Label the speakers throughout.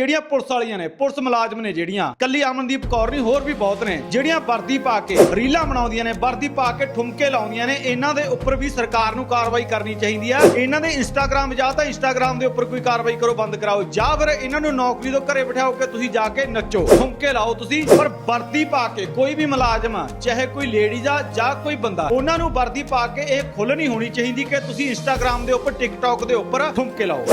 Speaker 1: ਜਿਹੜੀਆਂ ਪੁਲਿਸ ਵਾਲੀਆਂ ਨੇ ਪੁਲਿਸ ਮੁਲਾਜ਼ਮ ਨੇ ਜਿਹੜੀਆਂ ਕੱਲੀ ਅਮਨਦੀਪ ਕੌਰ ਨਹੀਂ ਹੋਰ ਵੀ ਬਹੁਤ ਨੇ ਜਿਹੜੀਆਂ ਵਰਦੀ ਪਾ ਕੇ ਰੀਲਾਂ ਬਣਾਉਂਦੀਆਂ ਨੇ ਵਰਦੀ ਪਾ ਕੇ ਠੁਮਕੇ ਲਾਉਂਦੀਆਂ ਨੇ ਇਹਨਾਂ ਦੇ ਉੱਪਰ ਵੀ ਸਰਕਾਰ ਨੂੰ ਕਾਰਵਾਈ ਕਰਨੀ ਚਾਹੀਦੀ ਆ। ਇਹਨਾਂ ਦੇ ਇੰਸਟਾਗ੍ਰam ਜਾਂ ਤਾਂ ਇੰਸਟਾਗ੍ਰam ਦੇ ਉੱਪਰ ਕੋਈ ਕਾਰਵਾਈ ਕਰੋ ਬੰਦ ਕਰਾਓ। ਜਾਂ ਫਿਰ ਇਹਨਾਂ ਨੂੰ ਨੌਕਰੀ ਤੋਂ ਘਰੇ ਬਿਠਾਓ ਕਿ ਤੁਸੀਂ ਜਾ ਕੇ ਨੱਚੋ ਠੁਮਕੇ ਲਾਓ ਤੁਸੀਂ। ਪਰ ਵਰਦੀ ਪਾ ਕੇ ਕੋਈ ਵੀ ਮੁਲਾਜ਼ਮ ਆ, ਚਾਹੇ ਕੋਈ ਲੇਡੀਜ਼ ਆ ਜਾਂ ਕੋਈ ਬੰਦਾ ਉਹਨਾਂ ਨੂੰ ਵਰਦੀ ਪਾ ਕੇ ਇਹ ਖੁੱਲ ਨਹੀਂ ਹੋਣੀ ਚਾਹੀਦੀ ਕਿ ਤੁਸੀਂ ਇੰਸਟਾਗ੍ਰam ਦੇ ਉੱਪਰ ਟਿਕਟੌਕ ਦੇ ਉੱਪਰ ਠੁਮਕੇ ਲਾਓ।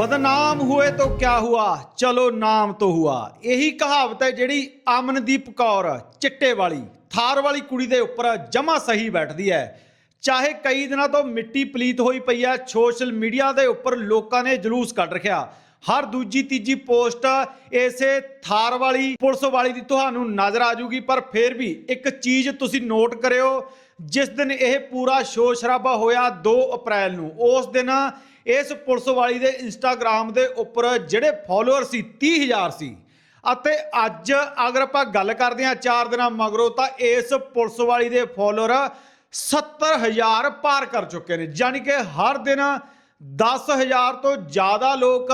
Speaker 1: ਬਦਨਾਮ ਹੋਏ ਤਾਂ ਕਿਆ ਹੁਆ? ਚਲੋ ਨਾਮ ਤੋਂ ਹੁਆ। ਇਹੀ ਕਹਾਵਤ ਹੈ ਜਿਹੜੀ ਅਮਨਦੀਪ ਕੌਰ, ਚਿੱਟੇ ਵਾਲੀ, ਥਾਰ ਵਾਲੀ ਕੁੜੀ ਦੇ ਉੱਪਰ ਜਮਾ ਸਹੀ ਬੈਠਦੀ ਹੈ। ਚਾਹੇ ਕਈ ਦਿਨਾਂ ਤੋਂ ਮਿੱਟੀ ਪਲੀਤ ਹੋਈ ਪਈ ਹੈ, ਸੋਸ਼ਲ ਮੀਡੀਆ ਦੇ ਉੱਪਰ ਲੋਕਾਂ ਨੇ ਜਲੂਸ ਕੱਢ ਰੱਖਿਆ। ਹਰ ਦੂਜੀ ਤੀਜੀ ਪੋਸਟ ਇਸੇ ਥਾਰ ਵਾਲੀ, ਪੁਲਿਸ ਵਾਲੀ ਦੀ ਤੁਹਾਨੂੰ ਨਜ਼ਰ ਆ ਜੂਗੀ, ਪਰ ਫਿਰ ਵੀ ਇੱਕ ਚੀਜ਼ ਤੁਸੀਂ ਨੋਟ ਕਰਿਓ, ਜਿਸ ਦਿਨ ਇਹ ਪੂਰਾ ਸ਼ੋਰ ਸ਼ਰਾਬਾ ਹੋਇਆ 2 ਅਪ੍ਰੈਲ ਨੂੰ, ਉਸ ਦਿਨ ਇਸ ਪੁਲਿਸ ਵਾਲੀ ਦੇ ਇੰਸਟਾਗ੍ਰam ਦੇ ਉੱਪਰ ਜਿਹੜੇ ਫਾਲੋਅਰ ਸੀ 30000 ਸੀ। ਅਤੇ ਅੱਜ ਅਗਰ ਆਪਾਂ ਗੱਲ ਕਰਦੇ ਹਾਂ 4 ਦਿਨਾਂ ਮਗਰੋਂ, ਤਾਂ ਇਸ ਪੁਲਿਸ ਵਾਲੀ ਦੇ ਫਾਲੋਅਰ 70000 ਪਾਰ ਕਰ ਚੁੱਕੇ ਨੇ। ਯਾਨੀ ਕਿ ਹਰ ਦਿਨ 10000 ਤੋਂ ਜ਼ਿਆਦਾ ਲੋਕ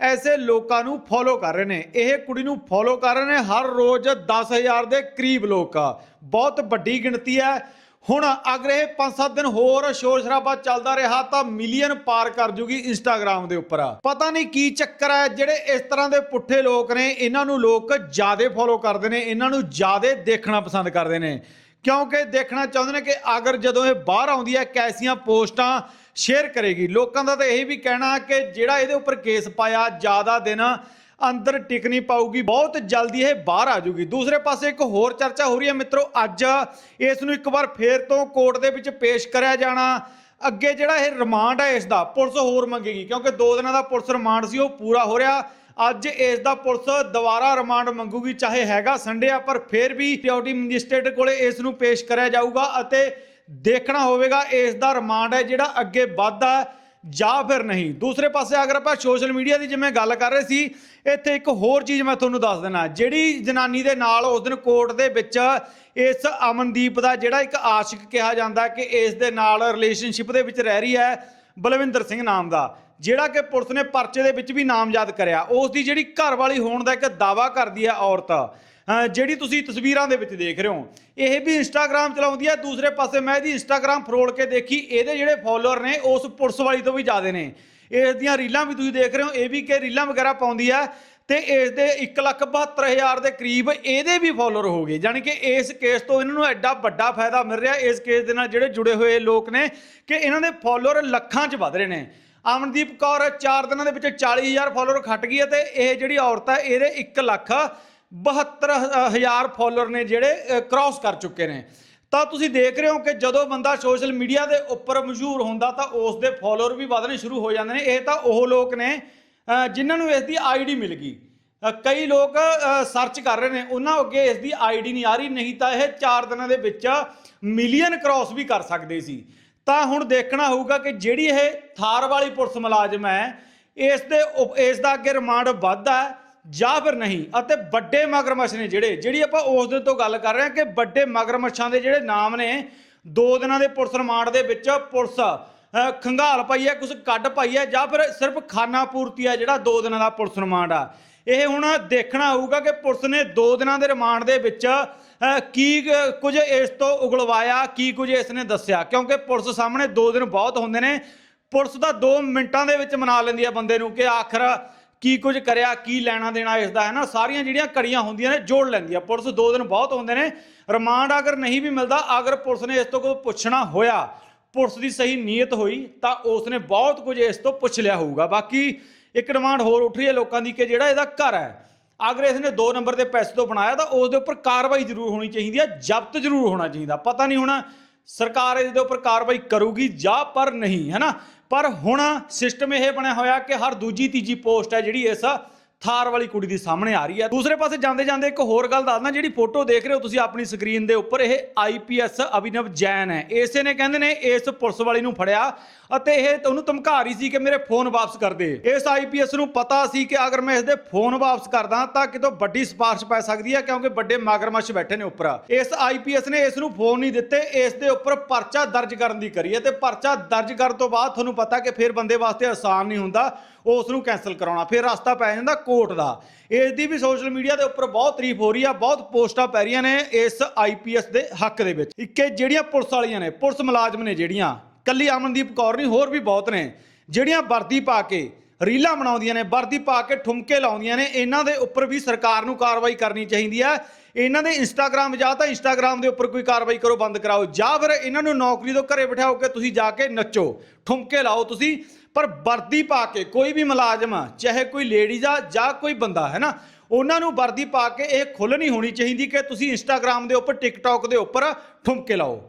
Speaker 1: ਐਸੇ ਲੋਕਾਂ ਨੂੰ ਫੋਲੋ ਕਰ ਰਹੇ ਨੇ। ਇਹ ਕੁੜੀ ਨੂੰ ਫੋਲੋ ਕਰ ਰਹੇ ਨੇ। ਹਰ ਰੋਜ਼ 10000 ਦੇ ਕਰੀਬ ਲੋਕ। ਬਹੁਤ ਵੱਡੀ ਗਿਣਤੀ ਹੈ। ਹੁਣ ਅਗਰ ਇਹ 5-7 ਦਿਨ ਹੋਰ ਸ਼ੋਰ ਸ਼ਰਾਬਾ ਚੱਲਦਾ ਰਿਹਾ ਤਾਂ ਮਿਲੀਅਨ ਪਾਰ ਕਰ ਜੂਗੀ ਇੰਸਟਾਗ੍ਰam ਦੇ ਉੱਪਰ। ਪਤਾ ਨਹੀਂ ਕੀ ਚੱਕਰ ਹੈ, ਜਿਹੜੇ ਇਸ ਤਰ੍ਹਾਂ ਦੇ ਪੁੱਠੇ ਲੋਕ ਨੇ, ਇਹਨਾਂ ਨੂੰ ਲੋਕ ਜ਼ਿਆਦਾ ਫੋਲੋ ਕਰਦੇ ਨੇ, ਇਹਨਾਂ ਨੂੰ ਜ਼ਿਆਦਾ ਦੇਖਣਾ ਪਸੰਦ ਕਰਦੇ ਨੇ। ਕਿਉਂਕਿ ਦੇਖਣਾ ਚਾਹੁੰਦੇ ਨੇ ਕਿ ਅਗਰ ਜਦੋਂ ਇਹ ਬਾਹਰ ਆਉਂਦੀ ਹੈ, ਕੈਸੀਆਂ ਪੋਸਟਾਂ ਸ਼ੇਅਰ ਕਰੇਗੀ। ਲੋਕਾਂ ਦਾ ਤਾਂ ਇਹ ਵੀ ਕਹਿਣਾ ਕਿ ਜਿਹੜਾ ਇਹਦੇ ਉੱਪਰ ਕੇਸ ਪਾਇਆ, ਜ਼ਿਆਦਾ ਦਿਨ ਅੰਦਰ ਟਿਕ ਨਹੀਂ ਪਾਊਗੀ, ਬਹੁਤ ਜਲਦੀ ਇਹ ਬਾਹਰ ਆ ਜਾਊਗੀ ਦੂਸਰੇ ਪਾਸੇ ਇੱਕ ਹੋਰ ਚਰਚਾ ਹੋ ਰਹੀ ਹੈ ਮਿੱਤਰੋ, ਅੱਜ ਇਸ ਨੂੰ ਇੱਕ ਵਾਰ ਫੇਰ ਤੋਂ ਕੋਰਟ ਦੇ ਵਿੱਚ ਪੇਸ਼ ਕਰਿਆ ਜਾਣਾ। ਅੱਗੇ ਜਿਹੜਾ ਇਹ ਰਿਮਾਂਡ ਹੈ ਇਸ ਦਾ ਪੁਲਿਸ ਹੋਰ ਮੰਗੇਗੀ, ਕਿਉਂਕਿ 2 ਦਿਨਾਂ ਦਾ ਪੁਲਿਸ ਰਿਮਾਂਡ ਸੀ, ਉਹ ਪੂਰਾ ਹੋ ਰਿਹਾ। ਅੱਜ ਇਸ ਦਾ ਪੁਲਿਸ ਦੁਬਾਰਾ ਰਿਮਾਂਡ ਮੰਗੂਗੀ, ਚਾਹੇ ਹੈਗਾ ਸੰਡੇ ਆ, ਪਰ ਫਿਰ ਵੀ ਡਿਊਟੀ ਮੈਜਿਸਟ੍ਰੇਟ ਕੋਲੇ ਇਸ ਨੂੰ ਪੇਸ਼ ਕਰਿਆ ਜਾਊਗਾ ਅਤੇ ਦੇਖਣਾ ਹੋਵੇਗਾ, ਇਸ ਦਾ ਰਿਮਾਂਡ ਹੈ ਜਿਹੜਾ ਅੱਗੇ ਵੱਧਦਾ ਜਾਂ ਫਿਰ ਨਹੀਂ। ਦੂਸਰੇ ਪਾਸੇ ਅਗਰ ਆਪਾਂ ਸੋਸ਼ਲ ਮੀਡੀਆ ਦੀ ਜਿਵੇਂ ਗੱਲ ਕਰ ਰਹੇ ਸੀ, ਇੱਥੇ ਇੱਕ ਹੋਰ ਚੀਜ਼ ਮੈਂ ਤੁਹਾਨੂੰ ਦੱਸ ਦੇਣਾ ਜਿਹੜੀ ਜਨਾਨੀ ਦੇ ਨਾਲ ਉਸ ਦਿਨ ਕੋਰਟ ਦੇ ਵਿੱਚ ਇਸ ਅਮਨਦੀਪ ਦਾ ਜਿਹੜਾ ਇੱਕ ਆਸ਼ਿਕ ਕਿਹਾ ਜਾਂਦਾ ਕਿ ਇਸ ਦੇ ਨਾਲ ਰਿਲੇਸ਼ਨਸ਼ਿਪ ਦੇ ਵਿੱਚ ਰਹਿ ਰਹੀ ਹੈ ਬਲਵਿੰਦਰ ਸਿੰਘ ਨਾਮ ਦਾ, ਜਿਹੜਾ ਕਿ ਪੁਲਿਸ ਨੇ ਪਰਚੇ ਦੇ ਵਿੱਚ ਵੀ ਨਾਮਜ਼ਦ ਕਰਿਆ। ਉਸ ਦੀ ਜਿਹੜੀ ਘਰ ਵਾਲੀ ਹੋਣ ਦਾ ਇੱਕ ਦਾਵਾ ਕਰਦੀ ਹੈ ਔਰਤ। ਜਿਹੜੀ ਤੁਸੀਂ ਤਸਵੀਰਾਂ ਦੇ ਵਿੱਚ ਦੇਖ ਰਹੇ ਹੋ, ਇਹ ਵੀ ਇੰਸਟਾਗ੍ਰam ਚਲਾਉਂਦੀ ਹੈ, ਦੂਸਰੇ ਪਾਸੇ ਮੈਂ ਇਹਦੀ ਇੰਸਟਾਗ੍ਰam ਫਰੋਲ ਕੇ ਦੇਖੀ, ਇਹਦੇ ਜਿਹੜੇ ਫਾਲੋਅਰ ਨੇ, ਉਸ ਪੁਲਿਸ ਵਾਲੀ ਤੋਂ ਵੀ ਜ਼ਿਆਦੇ ਨੇ। ਇਸ ਦੀਆਂ ਰੀਲਾਂ ਵੀ ਤੁਸੀਂ ਦੇਖ ਰਹੇ ਹੋ, ਇਹ ਵੀ ਕਿ ਰੀਲਾਂ ਵਗੈਰਾ ਪਾਉਂਦੀ ਹੈ, ਤੇ ਇਸ ਦੇ 172000 ਦੇ ਕਰੀਬ ਇਹਦੇ ਵੀ ਫਾਲੋਅਰ ਹੋ ਗਏ। ਯਾਨੀ ਕਿ ਇਸ ਕੇਸ ਤੋਂ ਇਹਨਾਂ ਨੂੰ ਐਡਾ ਵੱਡਾ ਫਾਇਦਾ ਮਿਲ ਰਿਹਾ, ਇਸ ਕੇਸ ਦੇ ਨਾਲ ਜਿਹੜੇ ਜੁੜੇ ਹੋਏ ਲੋਕ ਨੇ, ਕਿ ਇਹਨਾਂ ਦੇ ਫਾਲੋਅਰ ਲੱਖਾਂ 'ਚ ਵੱਧ ਰਹੇ ਨੇ। ਅਮਨਦੀਪ ਕੌਰ 4 ਦਿਨਾਂ ਦੇ ਵਿੱਚ 40000 ਫਾਲੋਅਰ ਖੱਟ ਗਈ ਹੈ, ਤੇ ਇਹ ਜਿਹੜੀ ਔਰਤ ਹੈ, ਇਹਦੇ 1 ਲੱਖ 72000 ਫਾਲੋਅਰ ਨੇ ਜਿਹੜੇ ਕ੍ਰਾਸ ਕਰ ਚੁੱਕੇ ਨੇ। ਤਾਂ ਤੁਸੀਂ ਦੇਖ ਰਹੇ ਹੋ ਕਿ ਜਦੋਂ ਬੰਦਾ ਸੋਸ਼ਲ ਮੀਡੀਆ ਦੇ ਉੱਪਰ ਮਸ਼ਹੂਰ ਹੁੰਦਾ ਤਾਂ ਉਸ ਦੇ ਫਾਲੋਅਰ ਵੀ ਵਧਣੇ ਸ਼ੁਰੂ ਹੋ ਜਾਂਦੇ ਨੇ। ਇਹ ਤਾਂ ਉਹ ਲੋਕ ਨੇ ਜਿਨ੍ਹਾਂ ਨੂੰ ਇਸ ਦੀ ਆਈਡੀ ਮਿਲ ਗਈ। ਕਈ ਲੋਕ ਸਰਚ ਕਰ ਰਹੇ ਨੇ। ਉਹਨਾਂ ਅੱਗੇ ਇਸ ਦੀ ਆਈਡੀ ਨਹੀਂ ਆ ਰਹੀ, ਨਹੀਂ ਤਾਂ ਇਹ 4 ਦਿਨਾਂ ਦੇ ਵਿੱਚ ਮਿਲੀਅਨ ਕ੍ਰਾਸ ਵੀ ਕਰ ਸਕਦੇ ਸੀ। ਤਾਂ ਹੁਣ ਦੇਖਣਾ ਹੋਊਗਾ ਕਿ ਜਿਹੜੀ ਇਹ ਥਾਰ ਵਾਲੀ ਪੁਲਿਸ ਮੁਲਾਜ਼ਮ ਹੈ, ਇਸ ਦੇ ਉਪ- ਇਸ ਦਾ ਅੱਗੇ ਰਿਮਾਂਡ ਵੱਧਦਾ ਹੈ। ਜਾਂ ਫਿਰ ਨਹੀਂ ਅਤੇ ਵੱਡੇ ਮਗਰਮੱਛ ਨੇ ਜਿਹੜੇ ਜਿਹੜੀ ਆਪਾਂ ਉਸ ਦਿਨ ਤੋਂ ਗੱਲ ਕਰ ਰਹੇ ਹਾਂ ਕਿ ਵੱਡੇ ਮਗਰਮੱਛਾਂ ਦੇ ਜਿਹੜੇ ਨਾਮ ਨੇ ਦੋ ਦਿਨਾਂ ਦੇ ਪੁਲਿਸ ਰਿਮਾਂਡ ਦੇ ਵਿੱਚ ਪੁਲਿਸ ਅਹ, ਖੰਗਾਲ ਪਾਈ ਹੈ ਕੁਝ ਕੱਢ ਪਾਈ ਹੈ ਜਾਂ ਫਿਰ ਸਿਰਫ ਖਾਨਾ ਪੂਰਤੀ ਹੈ ਜਿਹੜਾ ਦੋ ਦਿਨਾਂ ਦਾ ਪੁਲਿਸ ਰਿਮਾਂਡ ਆ। ਇਹ ਹੁਣ ਦੇਖਣਾ ਹੋਊਗਾ ਕਿ ਪੁਲਿਸ ਨੇ ਦੋ ਦਿਨਾਂ ਦੇ ਰਿਮਾਂਡ ਦੇ ਵਿੱਚ ਕੀ ਕੁਝ ਇਸ ਤੋਂ ਉਗਲਵਾਇਆ ਕੀ ਕੁਝ ਇਸ ਨੇ ਦੱਸਿਆ ਕਿਉਂਕਿ ਪੁਲਿਸ ਸਾਹਮਣੇ ਦੋ ਦਿਨ ਬਹੁਤ ਹੁੰਦੇ ਨੇ। ਪੁਲਿਸ ਦਾ 2 ਮਿੰਟਾਂ ਦੇ ਵਿੱਚ ਮਨਾ ਲੈਂਦੀ ਹੈ ਬੰਦੇ ਨੂੰ ਕਿ ਆਖਰ ਕੀ ਕੁਝ ਕਰਿਆ, ਕੀ ਲੈਣਾ ਦੇਣਾ ਇਸ ਦਾ ਹੈ ਨਾ? ਸਾਰੀਆਂ ਜਿਹੜੀਆਂ ਕੜੀਆਂ ਹੁੰਦੀਆਂ ਨੇ, ਜੋੜ ਲੈਂਦੀ ਆ ਪੁਲਿਸ ਦੋ ਦਿਨ ਬਹੁਤ ਹੁੰਦੇ ਨੇ। ਰਿਮਾਂਡ ਅਗਰ ਨਹੀਂ ਵੀ ਮਿਲਦਾ, ਅਗਰ ਪੁਲਿਸ ਨੇ ਇਸ ਤੋਂ ਕੋਈ ਪੁੱਛਣਾ ਹੋਇਆ, ਪੁਲਿਸ ਦੀ ਸਹੀ ਨੀਅਤ ਹੋਈ, ਤਾਂ ਉਸ ਨੇ ਬਹੁਤ ਕੁਝ ਇਸ ਤੋਂ ਪੁੱਛ ਲਿਆ ਹੋਊਗਾ। ਬਾਕੀ ਇੱਕ ਡਿਮਾਂਡ ਹੋਰ ਉੱਠ ਰਹੀ ਹੈ ਲੋਕਾਂ ਦੀ ਕਿ ਜਿਹੜਾ ਇਹਦਾ ਘਰ ਹੈ, ਅਗਰ ਇਸ ਨੇ 2 ਨੰਬਰ ਦੇ ਪੈਸੇ ਤੋਂ ਬਣਾਇਆ, ਤਾਂ ਉਸ ਦੇ ਉੱਪਰ ਕਾਰਵਾਈ ਜ਼ਰੂਰ ਹੋਣੀ ਚਾਹੀਦੀ ਹੈ, ਜ਼ਬਤ ਜ਼ਰੂਰ ਹੋਣਾ ਚਾਹੀਦਾ। ਪਤਾ ਨਹੀਂ ਹੋਣਾ, ਸਰਕਾਰ ਇਸ ਦੇ ਉੱਪਰ ਕਾਰਵਾਈ ਕਰੂਗੀ ਜਾਂ ਪਰ ਨਹੀਂ, ਹੈ ਨਾ? ਪਰ ਹੁਣ ਸਿਸਟਮ ਇਹ ਬਣਿਆ ਹੋਇਆ ਕਿ ਹਰ ਦੂਜੀ ਤੀਜੀ ਪੋਸਟ ਹੈ ਜਿਹੜੀ ਇਸ ਥਾਰ ਵਾਲੀ ਕੁੜੀ ਦੀ ਸਾਹਮਣੇ ਆ ਰਹੀ ਹੈ। ਦੂਸਰੇ ਪਾਸੇ ਜਾਂਦੇ ਜਾਂਦੇ ਇੱਕ ਹੋਰ ਗੱਲ ਦੱਸਦਾ, ਜਿਹੜੀ ਫੋਟੋ ਦੇਖ ਰਹੇ ਹੋ ਤੁਸੀਂ ਆਪਣੀ ਸਕਰੀਨ ਦੇ ਉੱਪਰ, ਇਹ ਆਈਪੀਐਸ ਅਭਿਨਵ ਜੈਨ ਹੈ। ਇਸੇ ਨੇ ਕਹਿੰਦੇ ਨੇ, ਇਸ ਪੁਲਿਸ ਵਾਲੀ ਨੂੰ ਫੜਿਆ ਅਤੇ ਇਹ ਉਹਨੂੰ ਧਮਕਾ ਰਹੀ ਸੀ ਕਿ ਮੇਰੇ ਫੋਨ ਵਾਪਸ ਕਰ ਦੇ। ਇਸ ਆਈਪੀਐਸ ਨੂੰ ਪਤਾ ਸੀ ਕਿ ਅਗਰ ਮੈਂ ਇਸ ਦੇ ਫੋਨ ਵਾਪਸ ਕਰਦਾ ਤਾਂ ਕਿਤੋਂ ਵੱਡੀ ਸਿਫਾਰਿਸ਼ ਪੈ ਸਕਦੀ ਹੈ, ਕਿਉਂਕਿ ਵੱਡੇ ਮਗਰਮੱਛ ਬੈਠੇ ਨੇ ਉੱਪਰ। ਇਸ ਆਈਪੀਐਸ ਨੇ ਇਸ ਨੂੰ ਫੋਨ ਨਹੀਂ ਦਿੱਤੇ, ਇਸ ਦੇ ਉੱਪਰ ਪਰਚਾ ਦਰਜ ਕਰਨ ਦੀ ਕਰੀ ਹੈ ਤੇ ਪਰਚਾ ਦਰਜ ਕਰਨ ਤੋਂ ਬਾਅਦ ਤੁਹਾਨੂੰ ਪਤਾ ਕਿ ਫਿਰ ਬੰਦੇ ਵਾਸਤੇ ਆਸਾਨ ਨਹੀਂ ਹੁੰਦਾ, ਉਸ ਨੂੰ ਕੈਨਸਲ ਕਰਾਉਣਾ। ਫਿਰ ਰਸਤਾ ਪੈ ਜਾਂਦਾ ਕੋਰਟ ਦਾ। ਇਸ ਦੀ ਵੀ ਸੋਸ਼ਲ ਮੀਡੀਆ ਦੇ ਉੱਪਰ ਬਹੁਤ ਤਾਰੀਫ ਹੋ ਰਹੀ ਆ, ਬਹੁਤ ਪੋਸਟਾਂ ਪੈ ਰਹੀਆਂ ਨੇ ਇਸ ਆਈਪੀਐਸ ਦੇ ਹੱਕ ਦੇ ਵਿੱਚ। ਇੱਕੇ ਜਿਹੜੀਆਂ ਪੁਲਿਸ ਵਾਲੀਆਂ ਨੇ, ਪੁਲਿਸ ਮੁਲਾਜ਼ਮ ਨੇ ਜਿਹੜੀਆਂ, ਕੱਲੀ ਅਮਨਦੀਪ ਕੌਰ ਨਹੀਂ, ਹੋਰ ਵੀ ਬਹੁਤ ਨੇ, ਜਿਹੜੀਆਂ ਵਰਦੀ ਪਾ ਕੇ ਰੀਲਾਂ ਬਣਾਉਂਦੀਆਂ ਨੇ, ਵਰਦੀ ਪਾ ਕੇ ਠੁਮਕੇ ਲਾਉਂਦੀਆਂ ਨੇ, ਇਹਨਾਂ ਦੇ ਉੱਪਰ ਵੀ ਸਰਕਾਰ ਨੂੰ ਕਾਰਵਾਈ ਕਰਨੀ ਚਾਹੀਦੀ ਹੈ ਇਹਨਾਂ ਦੇ ਇੰਸਟਾਗ੍ਰam ਜਾਂ ਤਾਂ ਇੰਸਟਾਗ੍ਰam ਦੇ ਉੱਪਰ ਕੋਈ ਕਾਰਵਾਈ ਕਰੋ, ਬੰਦ ਕਰਾਓ। ਜਾਂ ਫਿਰ ਇਹਨਾਂ ਨੂੰ ਨੌਕਰੀ ਤੋਂ ਘਰੇ ਬਿਠਾਓ ਕਿ ਤੁਸੀਂ ਜਾ ਕੇ ਨੱਚੋ, ਠੁਮਕੇ ਲਾਓ ਤੁਸੀਂ। ਪਰ ਵਰਦੀ ਪਾ ਕੇ ਕੋਈ ਵੀ ਮੁਲਾਜ਼ਮ ਆ, ਚਾਹੇ ਕੋਈ ਲੇਡੀਜ਼ ਆ ਜਾਂ ਕੋਈ ਬੰਦਾ ਹੈ ਨਾ ਉਹਨਾਂ ਨੂੰ ਵਰਦੀ ਪਾ ਕੇ ਇਹ ਖੁੱਲ੍ਹ ਨਹੀਂ ਹੋਣੀ ਚਾਹੀਦੀ ਕਿ ਤੁਸੀਂ ਇੰਸਟਾਗ੍ਰam ਦੇ ਉੱਪਰ ਟਿਕਟੌਕ ਦੇ ਉੱਪਰ ਠੁਮਕੇ ਲਾਓ।